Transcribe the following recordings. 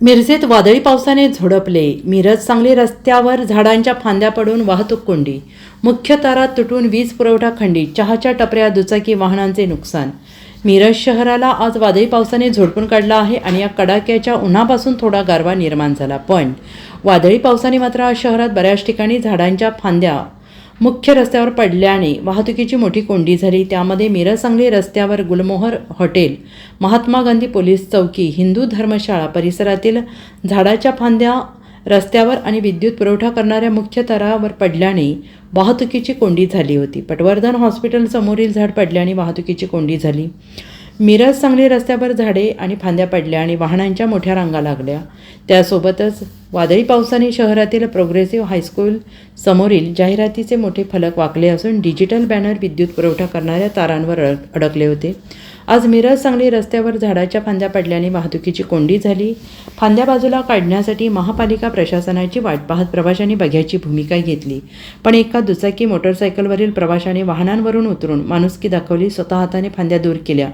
मिरजेत वादळी पावसाने झोडपले. मिरज सांगली रस्त्यावर झाडांच्या फांद्या पडून वाहतूक कोंडी. मुख्य तारा तुटून वीज पुरवठा खंडित. चहाच्या टपऱ्या दुचाकी वाहनांचे नुकसान. मिरज शहराला आज वादळी पावसाने झोडपून काढला आहे आणि या कडाक्याच्या उन्हापासून थोडा गारवा निर्माण झाला. पण वादळी पावसाने मात्र आज शहरात बऱ्याच ठिकाणी झाडांच्या फांद्या मुख्य रस्त्यावर पडल्याने वाहतुकीची मोठी कोंडी झाली. त्यामध्ये मिरज सांगली रस्त्यावर गुलमोहर हॉटेल महात्मा गांधी पोलीस चौकी हिंदू धर्मशाळा परिसरातील झाडाच्या फांद्या रस्त्यावर आणि विद्युत पुरवठा करणाऱ्या मुख्य तरावर पडल्याने वाहतुकीची कोंडी झाली होती. पटवर्धन हॉस्पिटल समोरील झाड पडल्याने वाहतुकीची कोंडी झाली. मिरज सांगली रस्त्यावर झाडे आणि फांद्या पडल्या आणि वाहनांच्या मोठ्या रांगा लागल्या. त्यासोबतच वादळी पावसाने शहरातील प्रोग्रेसिव्ह हायस्कूल समोरील जाहिरातीचे मोठे फलक वाकले असून डिजिटल बॅनर विद्युत पुरवठा करणाऱ्या तारांवर अडकले होते. आज मिरज सांगली रस्त्यावर झाडाच्या फांद्या पडल्याने वाहतुकीची कोंडी झाली. फांद्या बाजूला काढण्यासाठी महापालिका प्रशासनाची वाट पाहत प्रवाशांनी बघ्याची भूमिका घेतली. पण एका दुचाकी मोटरसायकलवरील प्रवाशाने वाहनांवरून उतरून माणुसकी दाखवली स्वतः हाताने फांद्या दूर केल्या.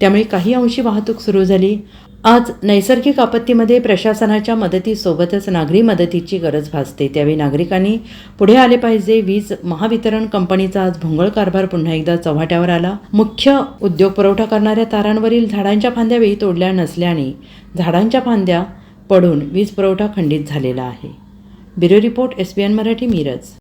त्यामुळे काही अंशी वाहतूक सुरू झाली. आज नैसर्गिक आपत्तीमध्ये प्रशासनाच्या मदतीसोबतच नागरी मदतीची गरज भासते. त्यावेळी नागरिकांनी पुढे आले पाहिजे. वीज महावितरण कंपनीचा आज भोंगळ कारभार पुन्हा एकदा चव्हाट्यावर आला. मुख्य उद्योग पुरवठा करणाऱ्या तारांवरील झाडांच्या फांद्या वेळी तोडल्या नसल्याने झाडांच्या फांद्या पडून वीज पुरवठा खंडित झालेला आहे. Bureau report S B N Marathi Miraj.